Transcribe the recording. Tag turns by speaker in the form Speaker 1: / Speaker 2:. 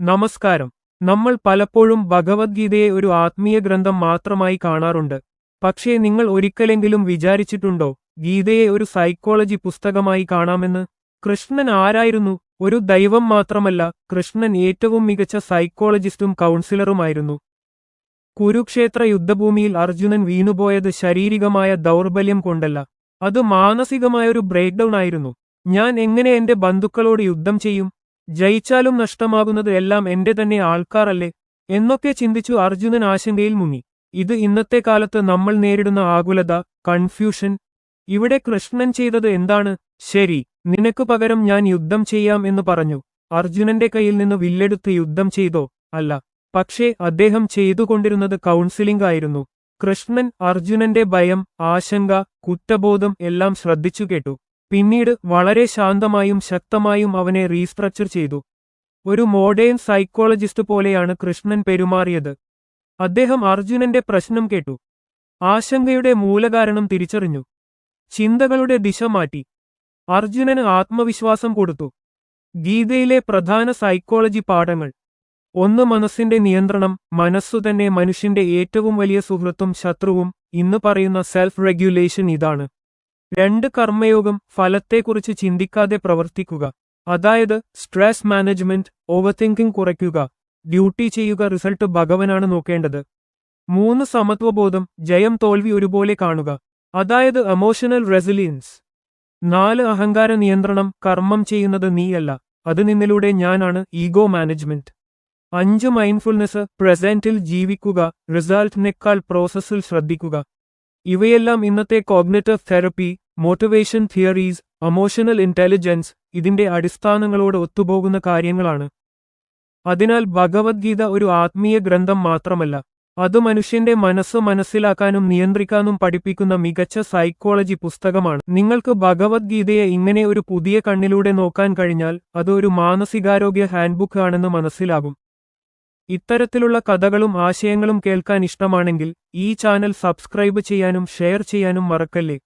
Speaker 1: നമസ്കാരം. നമ്മൾ പലപ്പോഴും ഭഗവത്ഗീതയെ ഒരു ആത്മീയ ഗ്രന്ഥം മാത്രമായി കാണാറുണ്ട്. പക്ഷേ നിങ്ങൾ ഒരിക്കലെങ്കിലും വിചാരിച്ചിട്ടുണ്ടോ ഗീതയെ ഒരു സൈക്കോളജി പുസ്തകമായി കാണാമെന്ന്? കൃഷ്ണൻ ആരായിരുന്നു? ഒരു ദൈവം മാത്രമല്ല കൃഷ്ണൻ ഏറ്റവും മികച്ച സൈക്കോളജിസ്റ്റും കൗൺസിലറുമായിരുന്നു. കുരുക്ഷേത്ര യുദ്ധഭൂമിയിൽ അർജുനൻ വീണുപോയത് ശാരീരികമായ ദൗർബല്യം കൊണ്ടല്ല. അത് മാനസികമായൊരു ബ്രേക്ക് ഡൗൺ ആയിരുന്നു. ഞാൻ എങ്ങനെ എന്റെ ബന്ധുക്കളോട് യുദ്ധം ചെയ്യും? ജയിച്ചാലും നഷ്ടമാകുന്നത് എല്ലാം എന്റെ തന്നെ ആൾക്കാരല്ലേ? എന്നൊക്കെ ചിന്തിച്ചു അർജുനൻ ആശങ്കയിൽ മുങ്ങി. ഇത് ഇന്നത്തെ കാലത്ത് നമ്മൾ നേരിടുന്ന ആകുലത കൺഫ്യൂഷൻ ഇവിടെ കൃഷ്ണൻ ചെയ്തത് എന്താണ്? ശരി നിനക്ക് പകരം ഞാൻ യുദ്ധം ചെയ്യാം എന്ന് പറഞ്ഞു. അർജുനന്റെ കയ്യിൽ നിന്ന് വില്ലെടുത്ത് യുദ്ധം ചെയ്തോ? അല്ല. പക്ഷേ അദ്ദേഹം ചെയ്തുകൊണ്ടിരുന്നത് കൗൺസിലിംഗ് ആയിരുന്നു. കൃഷ്ണൻ അർജുനന്റെ ഭയം ആശങ്ക കുറ്റബോധം എല്ലാം ശ്രദ്ധിച്ചു കേട്ടു. പിന്നീട് വളരെ ശാന്തമായും ശക്തമായും അവനെ റീസ്ട്രക്ചർ ചെയ്തു. ഒരു മോഡേൺ സൈക്കോളജിസ്റ്റ് പോലെയാണ് കൃഷ്ണൻ പെരുമാറിയത്. അദ്ദേഹം അർജുനന്റെ പ്രശ്നം കേട്ടു. ആശങ്കയുടെ മൂലകാരണം തിരിച്ചറിഞ്ഞു. ചിന്തകളുടെ ദിശ മാറ്റി. അർജുനന് ആത്മവിശ്വാസം കൊടുത്തു. ഗീതയിലെ പ്രധാന സൈക്കോളജി പാഠങ്ങൾ. ഒന്ന് മനസ്സിന്റെ നിയന്ത്രണം മനസ്സു തന്നെ മനുഷ്യന്റെ ഏറ്റവും വലിയ സുഹൃത്തും ശത്രുവും ഇന്ന് പറയുന്ന സെൽഫ് റെഗുലേഷൻ ഇതാണ്. രണ്ട് കർമ്മയോഗം ഫലത്തെക്കുറിച്ച് ചിന്തിക്കാതെ പ്രവർത്തിക്കുക. അതായത് സ്ട്രെസ് മാനേജ്മെന്റ് ഓവർതിങ്കിംഗ് കുറയ്ക്കുക ഡ്യൂട്ടി ചെയ്യുക റിസൾട്ട് ഭഗവനാണ് നോക്കേണ്ടത്. മൂന്ന് സമത്വബോധം ജയം തോൽവി ഒരുപോലെ കാണുക. അതായത് എമോഷണൽ റെസിലിയൻസ് നാല് അഹങ്കാര നിയന്ത്രണം കർമ്മം ചെയ്യുന്നത് നീയല്ല അത് നിന്നിലൂടെ ഞാനാണ് ഈഗോ മാനേജ്മെന്റ് അഞ്ച് മൈൻഡ്ഫുൾനെസ് പ്രസന്റിൽ ജീവിക്കുക റിസൾട്ടിനേക്കാൾ പ്രോസസ്സിൽ ശ്രദ്ധിക്കുക. ഇവയെല്ലാം ഇന്നത്തെ cognitive therapy motivation theories emotional intelligence ഇതിന്റെ അടിസ്ഥാനങ്ങളോട് ഒത്തുപോകുന്ന കാര്യങ്ങളാണ്. അതിനാൽ ഭഗവത്ഗീത ഒരു ആത്മീയ ഗ്രന്ഥം മാത്രമല്ല. അത് മനുഷ്യന്റെ മനസ്സ് മനസ്സിലാക്കാനും നിയന്ത്രിക്കാനും പഠിപ്പിക്കുന്ന മികച്ച സൈക്കോളജി പുസ്തകമാണ്. നിങ്ങൾക്ക് ഭഗവത്ഗീതയെ ഇങ്ങനെ ഒരു പുതിയ കണ്ണിലൂടെ നോക്കാൻ കഴിഞ്ഞാൽ അത് ഒരു മാനസികാരോഗ്യ ഹാൻഡ്ബുക്ക് ആണെന്ന് മനസ്സിലാകും. ഇത്തരത്തിലുള്ള കഥകളും ആശയങ്ങളും കേൾക്കാൻ ഇഷ്ടമാണെങ്കിൽ ഈ ചാനൽ സബ്സ്ക്രൈബ് ചെയ്യാനും ഷെയർ ചെയ്യാനും മറക്കല്ലേ?